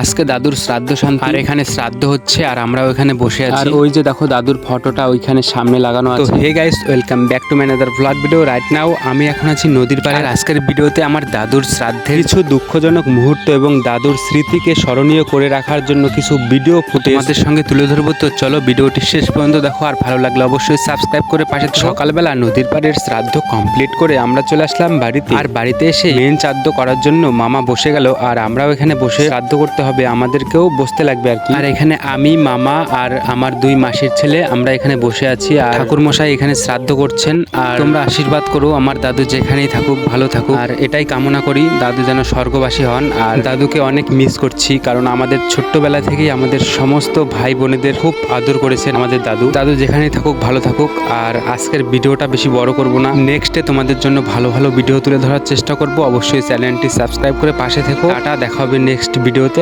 আজকে দাদুর শ্রাদ্ধ শান্তি। আর এখানে শ্রাদ্ধ হচ্ছে আর আমরাও এখানে বসে আছি। আর ওই যে দেখো দাদুর ফটোটা ওইখানে সামনে লাগানো আছে। Hey guys welcome back to ম্যানাদার vlog video right now আমি এখন আছি নদীর পাড়ে। আজকের ভিডিওতে আমার দাদুর শ্রাদ্ধের কিছু দুঃখজনক মুহূর্ত এবং দাদুর স্মৃতিকে স্মরণীয় করে রাখার জন্য কিছু ভিডিও ফুটে আমাদের সঙ্গে তুলে ধরবো। তো চলো ভিডিওটি শেষ পর্যন্ত দেখো। আর ভালো লাগলে অবশ্যই সাবস্ক্রাইব করে পাশে সকালবেলা নদীর পাড়ের শ্রাদ্ধ কমপ্লিট করে আমরা চলে আসলাম বাড়িতে। আর বাড়িতে এসে মেন শ্রাদ্ধ করার জন্য মামা বসে গেল। আর আমরাও এখানে বসে শ্রাদ্ধ করতে হবে, আমাদেরকেও বসতে লাগবে আর কি। আর এখানে আমি, মামা আর আমার দুই মাসির ছেলে, আমরা এখানে বসে আছি। আর ঠাকুর মশাই এখানে শ্রাদ্ধ করছেন। আর তোমরা আশীর্বাদ করো, আমার দাদু যেখানেই থাকুক, ভালো থাকুক। আর এটাই কামনা করি, দাদু যেন স্বর্গবাসী হন। আর দাদুকে অনেক মিস করছি, কারণ আমাদের ছোট্টবেলা থেকেই আমাদের সমস্ত ভাই বোনেদের খুব আদর করেছেন আমাদের দাদু। দাদু যেখানেই থাকুক, ভালো থাকুক। আর আজকের ভিডিওটা বেশি বড় করব না। নেক্সটে তোমাদের জন্য ভালো ভালো ভিডিও তুলে ধরার চেষ্টা করব। অবশ্যই চ্যানেলটি সাবস্ক্রাইব করে পাশে থেকো। টাটা, দেখা হবে নেক্সট ভিডিওতে